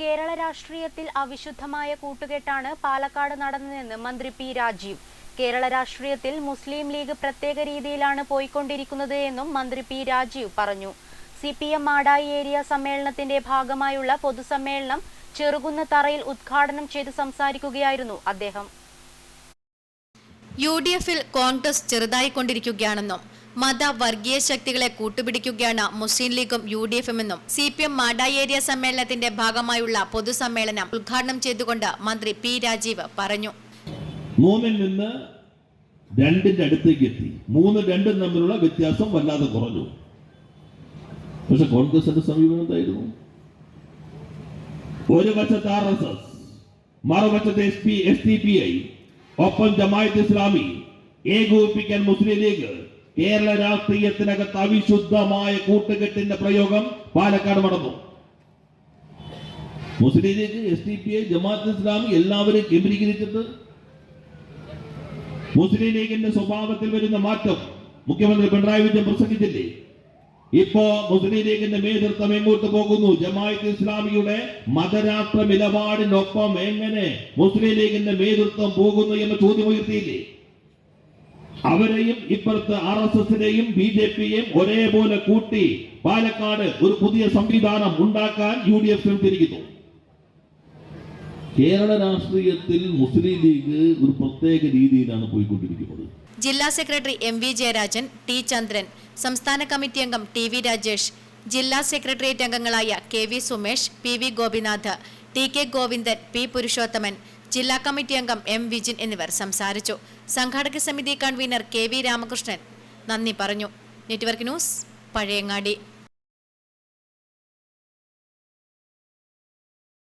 കേരള രാഷ്ട്രീയത്തിൽ അവിശുദ്ധമായ കൂട്ടുകെട്ടാണ് പാലക്കാട് നടന്നതെന്ന് മന്ത്രി പി രാജീവ്. കേരള രാഷ്ട്രീയത്തിൽ മുസ്ലിം ലീഗ് പ്രത്യേക രീതിയിലാണ് പോയിക്കൊണ്ടിരിക്കുന്നത് എന്നും മന്ത്രി പി രാജീവ് പറഞ്ഞു. C P M Madayi area സമ്മേളനത്തിന്റെ ഭാഗമായുള്ള പൊതുസമ്മേളനം ചെറുകുന്ന് തറയിൽ ഉദ്ഘാടനം ചെയ്ത് സംസാരിക്കുകയായിരുന്നു അദ്ദേഹം. യു ഡി എഫിൽ കോൺഗ്രസ് ചെറുതായിക്കൊണ്ടിരിക്കുകയാണെന്നും മത വർഗീയ ശക്തികളെ കൂട്ടുപിടിക്കുകയാണ് മുസ്ലിം ലീഗും യു ഡി എഫും എന്നും സി പി എം ഏരിയ സമ്മേളനത്തിന്റെ ഭാഗമായുള്ള പൊതുസമ്മേളനം ഉദ്ഘാടനം ചെയ്തുകൊണ്ട് മന്ത്രി പി രാജീവ് പറഞ്ഞു. മൂന്നിൽ നിന്ന് രണ്ടിന്റെ അടുത്തേക്ക് എത്തി. മൂന്ന് രണ്ടും തമ്മിലുള്ള വ്യത്യാസം വല്ലാതെ കുറഞ്ഞു. പക്ഷെ കോൺഗ്രസിന്റെ സമീപനം എന്തായിരുന്നു? ഒരു വശത്ത് ആർ എസ് എസ് മറുവശത്ത് S P S T P I ഒപ്പം ജമായത്ത് ഇസ്ലാമി ഏകോപിപ്പിക്കാൻ മുസ്ലിം ലീഗ് കേരള രാഷ്ട്രീയത്തിനകത്ത് അവിശുദ്ധമായ കൂട്ടുകെട്ടിന്റെ പ്രയോഗം പാലക്കാട് നടന്നു. Muslim League S D P I Jamaat Islami എല്ലാവരും കേന്ദ്രീകരിച്ചിട്ട് മുസ്ലിം ലീഗിന്റെ സ്വഭാവത്തിൽ വരുന്ന മാറ്റം മുഖ്യമന്ത്രി പിണറായി വിജയൻ പ്രസംഗിച്ചില്ലേ? ഇപ്പോ മുസ്ലിം ലീഗിന്റെ നേതൃത്വം എങ്ങോട്ട് പോകുന്നു? ജമായത്ത് ഇസ്ലാമിയുടെ മതരാഷ്ട്ര നിലപാടിനൊപ്പം എങ്ങനെ മുസ്ലിം ലീഗിന്റെ നേതൃത്വം പോകുന്നു എന്ന് ചോദ്യം ഉയർത്തിയില്ലേ അവരെയും ഇപ്പുറത്ത് ആർ എസ് എസിനെയും ബി ജെ പിയെയും ഒരേപോലെ കൂട്ടി പാലക്കാട് ഒരു പുതിയ സംവിധാനം ഉണ്ടാക്കാൻ യു ഡി എഫ് ശ്രമിച്ചിരിക്കുന്നു. കേരള രാഷ്ട്രീയത്തിൽ മുസ്ലിം ലീഗ് ഒരു പ്രത്യേക രീതിയിലാണ് പോയിക്കൊണ്ടിരിക്കുന്നത്. ജില്ലാ secretary M V Jayarajan T Chandran സംസ്ഥാന കമ്മിറ്റി അംഗം ടി വി രാജേഷ് ജില്ലാ സെക്രട്ടേറിയറ്റ് അംഗങ്ങളായ K V Sumesh P V Gopinath T K Govindan P Purushothaman ജില്ലാ കമ്മിറ്റി അംഗം എം വിജിൻ എന്നിവർ സംസാരിച്ചു. സംഘാടക സമിതി കൺവീനർ കെ വി രാമകൃഷ്ണൻ നന്ദി പറഞ്ഞു. Network news Pazhayangadi.